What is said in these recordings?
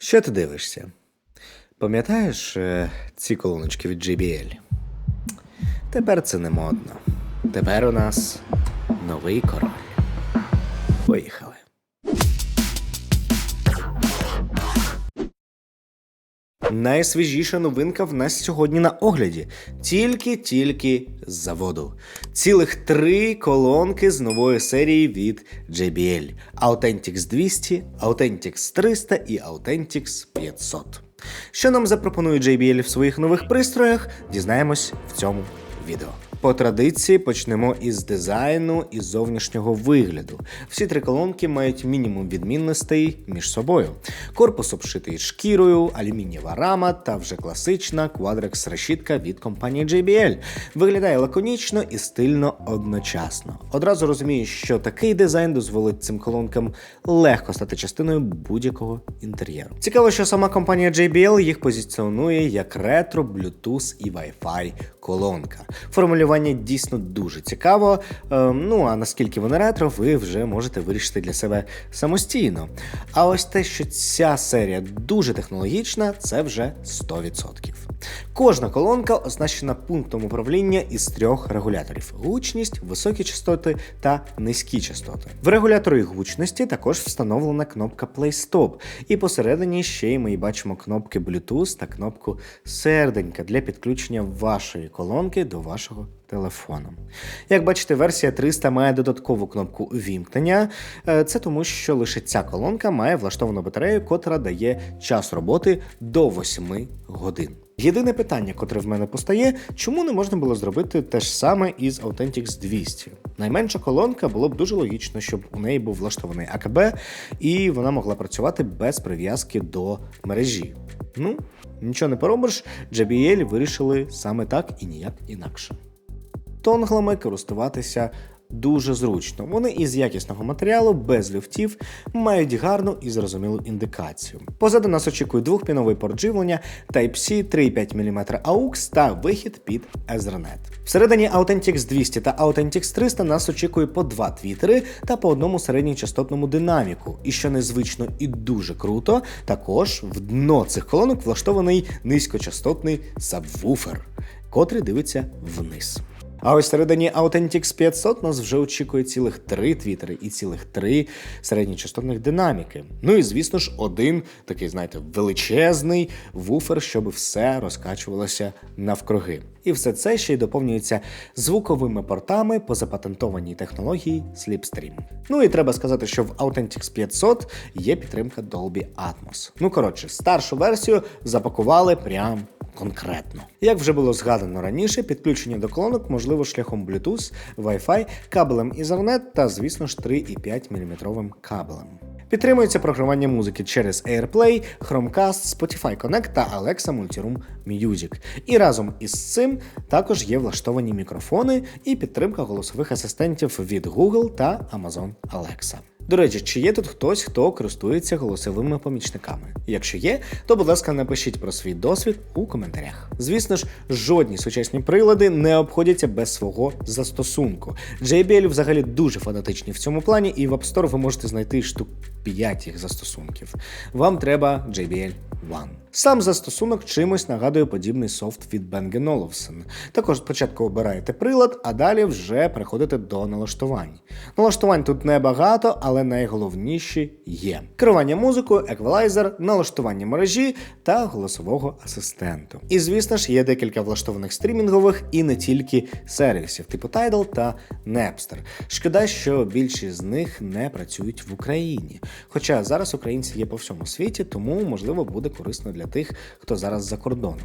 Що ти дивишся? Пам'ятаєш е, ці колоночки від JBL? Тепер це не модно. Тепер у нас новий король. Поїхали. Найсвіжіша новинка в нас сьогодні на огляді. Тільки-тільки з заводу. Цілих три колонки з нової серії від JBL: Authentics 200, Authentix 300 і Authentix 500. Що нам запропонує JBL в своїх нових пристроях, дізнаємось в цьому відео. По традиції почнемо із дизайну і зовнішнього вигляду. Всі три колонки мають мінімум відмінностей між собою. Корпус обшитий шкірою, алюмінієва рама та вже класична Quadrex решітка від компанії JBL. Виглядає лаконічно і стильно одночасно. Одразу розумію, що такий дизайн дозволить цим колонкам легко стати частиною будь-якого інтер'єру. Цікаво, що сама компанія JBL їх позиціонує як ретро, Bluetooth і Wi-Fi колонка. Формулювання дійсно дуже цікаво. Е, ну а наскільки воно ретро, ви вже можете вирішити для себе самостійно. А ось те, що ця серія дуже технологічна, це вже 100%. Кожна колонка оснащена пунктом управління із трьох регуляторів: гучність, високі частоти та низькі частоти. В регуляторі гучності також встановлена кнопка Play Stop, і посередині ще й ми бачимо кнопки Bluetooth та кнопку серденька для підключення вашої колонки до вашого телефону. Як бачите, версія 300 має додаткову кнопку вімкнення. Е, Це тому, що лише ця колонка має влаштовану батарею, котра дає час роботи до 8 годин. Єдине питання, котре в мене постає, чому не можна було зробити те ж саме із Authentics 200? Найменша колонка було б дуже логічно, щоб у неї був влаштований АКБ, і вона могла працювати без прив'язки до мережі. Ну, нічого не поробиш, JBL вирішили саме так і ніяк інакше. Тонглами користуватися дуже зручно. Вони із якісного матеріалу, без люфтів, мають гарну і зрозумілу індикацію. Позаду нас очікує двохпіновий порт живлення Type-C 3,5 мм AUX та вихід під Ethernet. Всередині Authentics 200 та Authentics 300 нас очікує по два твітери та по одному середньочастотному динаміку. І що незвично і дуже круто, також в дно цих колонок влаштований низькочастотний сабвуфер, котрий дивиться вниз. А ось всередині Authentics 500 нас вже очікує цілих три твітери і цілих три середньочастотних динаміки. Ну і звісно ж, один такий, знаєте, величезний вуфер, щоб все розкачувалося навкруги. І все це ще й доповнюється звуковими портами по запатентованій технології Slipstream. Ну і треба сказати, що в Authentics 500 є підтримка Dolby Atmos. Ну коротше, старшу версію запакували прям конкретно. Як вже було згадано раніше, підключення до колонок можливо шляхом Bluetooth, Wi-Fi, кабелем Ethernet та, звісно ж, 3,5 мм кабелем. Підтримується програмування музики через AirPlay, Chromecast, Spotify Connect та Alexa Multiroom Music. І разом із цим також є влаштовані мікрофони і підтримка голосових асистентів від Google та Amazon Alexa. До речі, чи є тут хтось, хто користується голосовими помічниками? Якщо є, то будь ласка, напишіть про свій досвід у коментарях. Звісно ж, жодні сучасні прилади не обходяться без свого застосунку. JBL взагалі дуже фанатичні в цьому плані, і в App Store ви можете знайти штук 5 їх застосунків. Вам треба JBL One. Сам застосунок чимось нагадує подібний софт від Bang Olufsen. Також спочатку обираєте прилад, а далі вже переходите до налаштувань. Налаштувань тут небагато, але найголовніші є: керування музикою, еквалайзер, налаштування мережі та голосового асистенту. І звісно ж, є декілька влаштованих стрімінгових і не тільки сервісів, типу Tidal та Napster. Шкода, що більшість з них не працюють в Україні. Хоча зараз українці є по всьому світі, тому можливо буде корисно для тих, хто зараз за кордоном.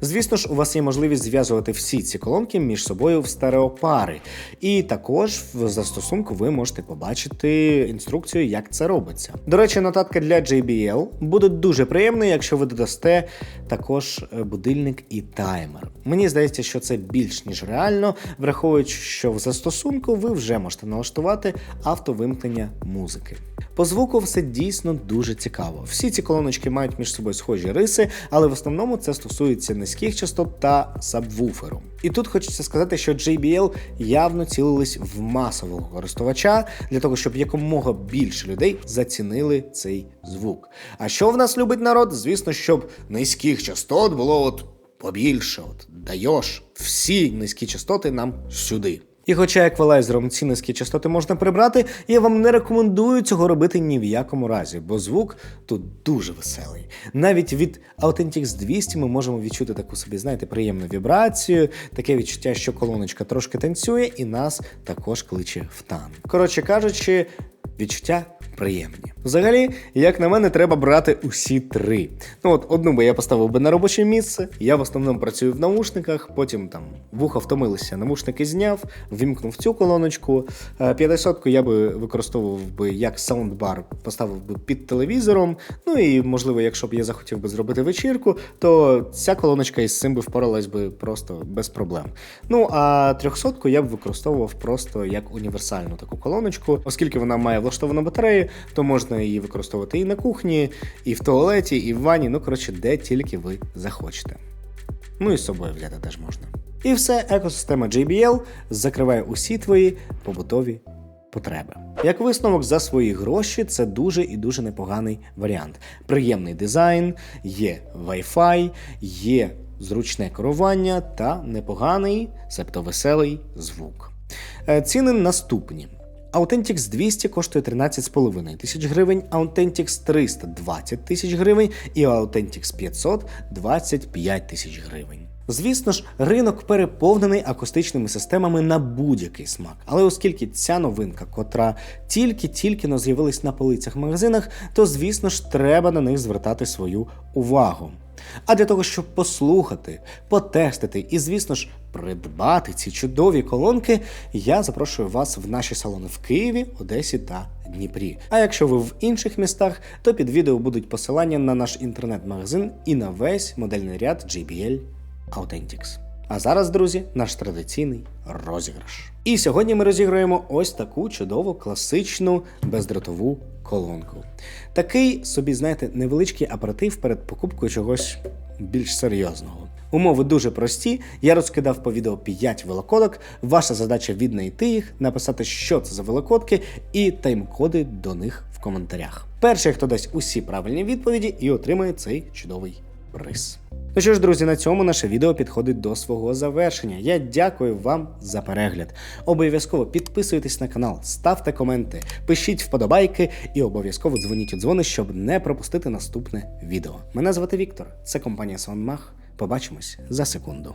Звісно ж, у вас є можливість зв'язувати всі ці колонки між собою в стереопари. І також в застосунку ви можете побачити інструкцію, як це робиться. До речі, нотатка для JBL буде дуже приємною, якщо ви додасте також е, будильник і таймер. Мені здається, що це більш ніж реально, враховуючи, що в застосунку ви вже можете налаштувати автовимкнення музики. По звуку все дійсно дуже цікаво. Всі ці колоночки мають між собою схожі риси, але в основному це стосується низьких частот та сабвуферу. І тут хочеться сказати, що JBL явно цілились в масового користувача для того, щоб якомога більше людей зацінили цей звук. А що в нас любить народ? Звісно, щоб низьких частот було от побільше. От даєш всі низькі частоти нам сюди. І хоча еквалайзером ці низькі частоти можна прибрати, я вам не рекомендую цього робити ні в якому разі, бо звук тут дуже веселий. Навіть від Authentix 200 ми можемо відчути таку собі, знаєте, приємну вібрацію, таке відчуття, що колоночка трошки танцює, і нас також кличе в тан. Коротше кажучи, відчуття приємні. Взагалі, як на мене, треба брати усі три. Ну от одну би я поставив би на робоче місце. Я в основному працюю в наушниках, потім там вуха втомилися, наушники зняв, вімкнув цю колоночку. 50-ку я би використовував би як саундбар, поставив би під телевізором. Ну і можливо, якщо б я захотів би зробити вечірку, то ця колоночка із цим би впоралась би просто без проблем. Ну а 300-ку я б використовував просто як універсальну таку колоночку, оскільки вона має влаштовану батарею, то можна її використовувати і на кухні, і в туалеті, і в ванні. Ну коротше, де тільки ви захочете. Ну і з собою взяти теж можна. І все, екосистема JBL закриває усі твої побутові потреби. Як висновок за свої гроші, це дуже і дуже непоганий варіант. Приємний дизайн, є Wi-Fi, є зручне керування та непоганий, себто веселий звук. Е, Ціни наступні. Authentix 200 коштує 13,5 тисяч гривень, Authentix 300 – 20 тисяч гривень і Authentix 500 – 25 тисяч гривень. Звісно ж, ринок переповнений акустичними системами на будь-який смак. Але оскільки ця новинка, котра тільки-тільки но з'явилась на полицях магазинах, то звісно ж треба на них звертати свою увагу. А для того, щоб послухати, потестити і, звісно ж, придбати ці чудові колонки, я запрошую вас в наші салони в Києві, Одесі та Дніпрі. А якщо ви в інших містах, то під відео будуть посилання на наш інтернет-магазин і на весь модельний ряд JBL Authentix. А зараз, друзі, наш традиційний розіграш. І сьогодні ми розіграємо ось таку чудову класичну бездротову колонку. Такий собі, знаєте, невеличкий апаратив перед покупкою чогось більш серйозного. Умови дуже прості. Я розкидав по відео 5 велокодок. Ваша задача віднайти їх, написати, що це за велокодки, і тайм-коди до них в коментарях. Перший, хто дасть усі правильні відповіді, і отримає цей чудовий приз. Ну що ж, друзі, на цьому наше відео підходить до свого завершення. Я дякую вам за перегляд. Обов'язково підписуйтесь на канал, ставте коменти, пишіть вподобайки і обов'язково дзвоніть у дзвони, щоб не пропустити наступне відео. Мене звати Віктор, це компанія Сонмах. Побачимось за секунду.